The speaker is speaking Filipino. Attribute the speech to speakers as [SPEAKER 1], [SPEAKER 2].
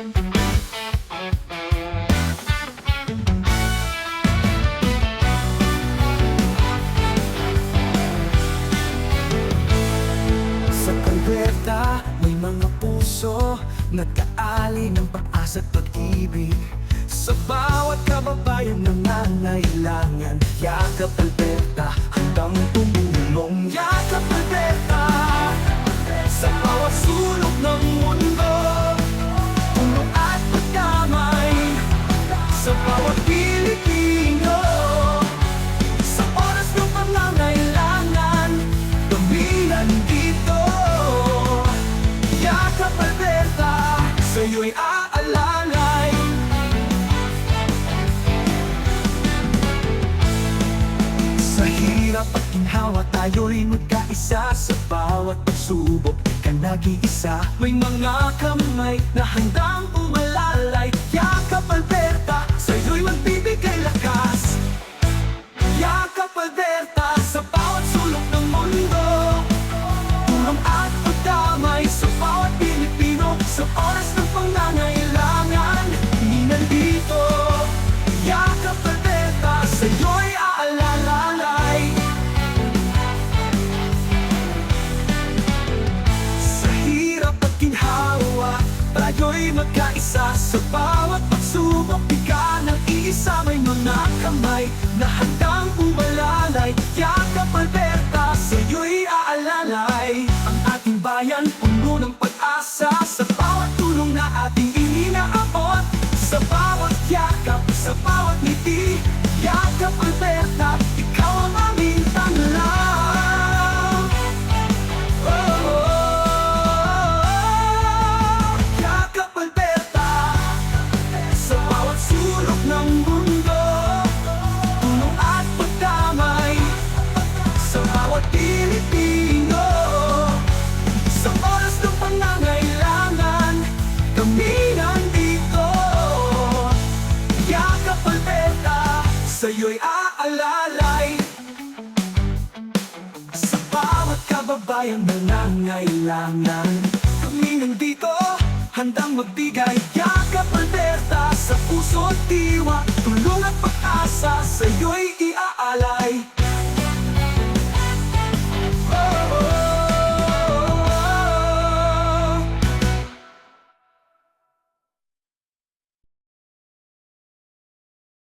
[SPEAKER 1] Sa kalberta may mga puso Nagkaali ng pag-asa at pag-ibig. Sa bawat kababayan na nangailangan Yakap Alberta hirap at ginhawa Tayo'y magkaisa Sa bawat pagsubok. Di ka nag-iisa. May mga kamay Na handang umalalay. Yakap Alberta Tayo'y magkaisa Sa bawat pagsubok. Di ka nang iisa May mga kamay Na handang umalalay Yakap Alberta Sa'yo'y aalalay. Ang ating bayan Puno ng pag-asa. Sa bawat tulong na ating inaabot. Sa bawat yakap Sa bawat ngiti Yakap Alberta Sa'yo'y aalalay. Sa bawat kababayan na nangailangan Kami nandito, handang magbigay. Yakap Alberta sa puso at diwa Tulong at pag-asa, sa'yo'y iaala